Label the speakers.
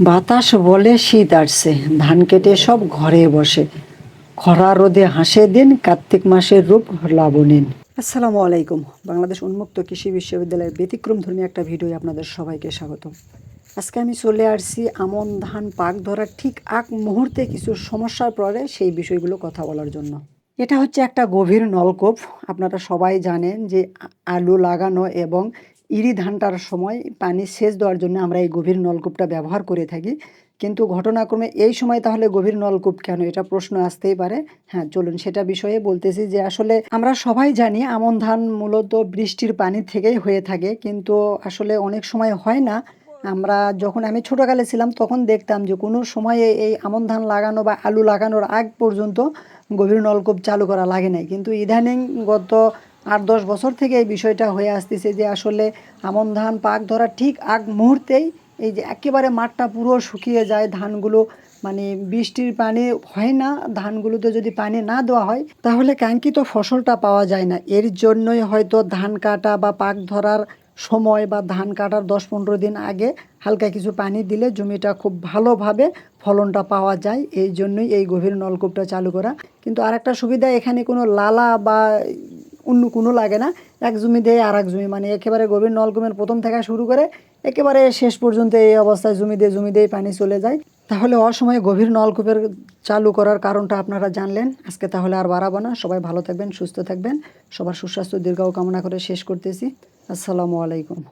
Speaker 1: বাতাস বলে শীত আসছে, ধান কেটে সব ঘরে বসে। খরা রোদে হাসে দিন, কার্তিক মাসের রূপ লাবণীন। আসসালামু আলাইকুম। বাংলাদেশ উন্মুক্ত কৃষি বিশ্ববিদ্যালয়ের ব্যতিক্রম ধর্মী একটা ভিডিও আপনাদের সবাইকে স্বাগত। আজকে আমি চলে আসছি আমন ধান পাক ধরার ঠিক আগ মুহূর্তে কিছু সমস্যার পরে সেই বিষয়গুলো কথা বলার জন্য। এটা হচ্ছে একটা গভীর নলকূপ। আপনারা সবাই জানেন যে আলু লাগানো এবং ইরি ধানটার সময় পানি সেচ দেওয়ার জন্য আমরা এই গভীর নলকূপটা ব্যবহার করে থাকি। কিন্তু ঘটনাক্রমে এই সময় তাহলে গভীর নলকূপ কেন? এটা প্রশ্ন আসতেই পারে। হ্যাঁ চলুন সেটা বিষয়ে বলতেছি যে আসলে আমরা সবাই জানি আমন ধান মূলত বৃষ্টির পানি থেকেই হয়ে থাকে। কিন্তু আসলে অনেক সময় হয় না। আমরা যখন আমি ছোটোকালে ছিলাম তখন দেখতাম যে কোনো সময়ে এই আমন ধান লাগানো বা আলু লাগানোর আগ পর্যন্ত গভীর নলকূপ চালু করা লাগে নাই। কিন্তু ইদানিং গত আট দশ বছর থেকে এই বিষয়টা হয়ে আসতেছে যে আসলে আমন ধান পাক ধরার ঠিক আগ মুহূর্তেই এই যে একেবারে মাঠটা পুরো শুকিয়ে যায়, ধানগুলো মানে বৃষ্টির পানি হয় না, ধানগুলোতে যদি পানি না দেওয়া হয়, তাহলে কাঙ্ক্ষিত ফসলটা পাওয়া যায় না। এর জন্যই হয়তো ধান কাটা বা পাক ধরার সময় বা ধান কাটার দশ পনেরো দিন আগে হালকা কিছু পানি দিলে জমিটা খুব ভালোভাবে ফলনটা পাওয়া যায়। এই জন্যই এই গভীর নলকূপটা চালু করা। কিন্তু আরেকটা সুবিধা, এখানে কোনো লালা বা অন্য কোনো লাগে না। এক জমি দেয় আর এক জমি। মানে একেবারে গভীর নলকূপের প্রথম থেকে শুরু করে একেবারে শেষ পর্যন্ত এই অবস্থায় জমি দিয়ে জমি দিয়ে, পানি চলে যায়। তাহলে অসময়ে গভীর নলকূপের চালু করার কারণটা আপনারা জানলেন। আজকে তাহলে আর বাড়াবো না। সবাই ভালো থাকবেন, সুস্থ থাকবেন। সবার সুস্বাস্থ্য দীর্ঘ কামনা করে শেষ করতেছি। আসসালামু আলাইকুম।